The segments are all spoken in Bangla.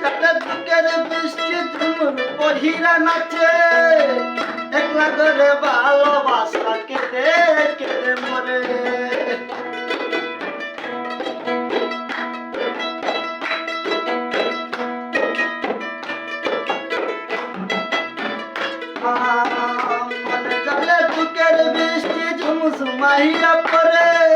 চালে বুকের বৃষ্টি ঝুমুর বহিরা নাচে। একলা করে ভালোবাসা কেটে কেটে মরে। মনে চালে বুকের বৃষ্টি ঝুমঝুমাইয়া পরে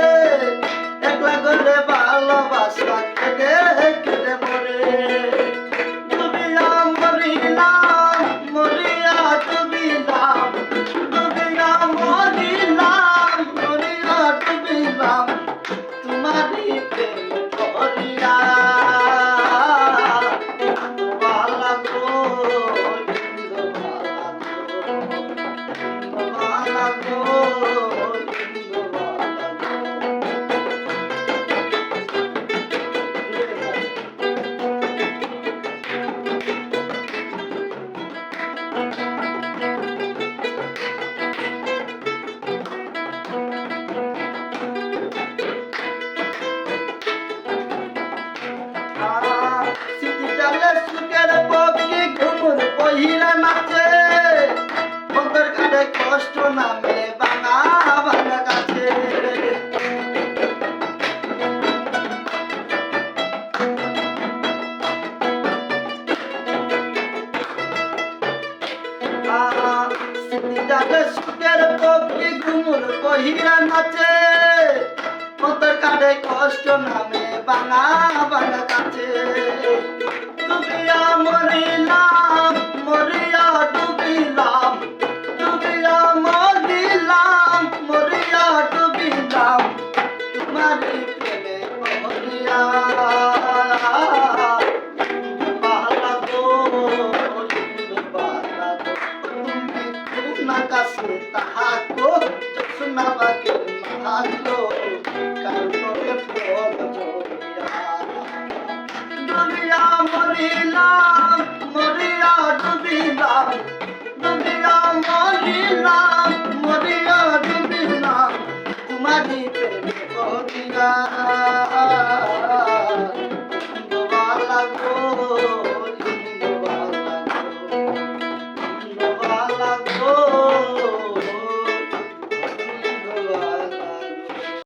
নাচে বন্দর কাটে কষ্ট নামে নাচে। বন্দর কাটে কষ্ট নামে বাঙা বাঙা কাছে ডুবিয়া মরিলাম মরিলাম মরিয়া ডুবিলাম ডুবিয়া মরিলাম মরিয়া ডুবিলাম তোমারই প্রেমে মরিলাম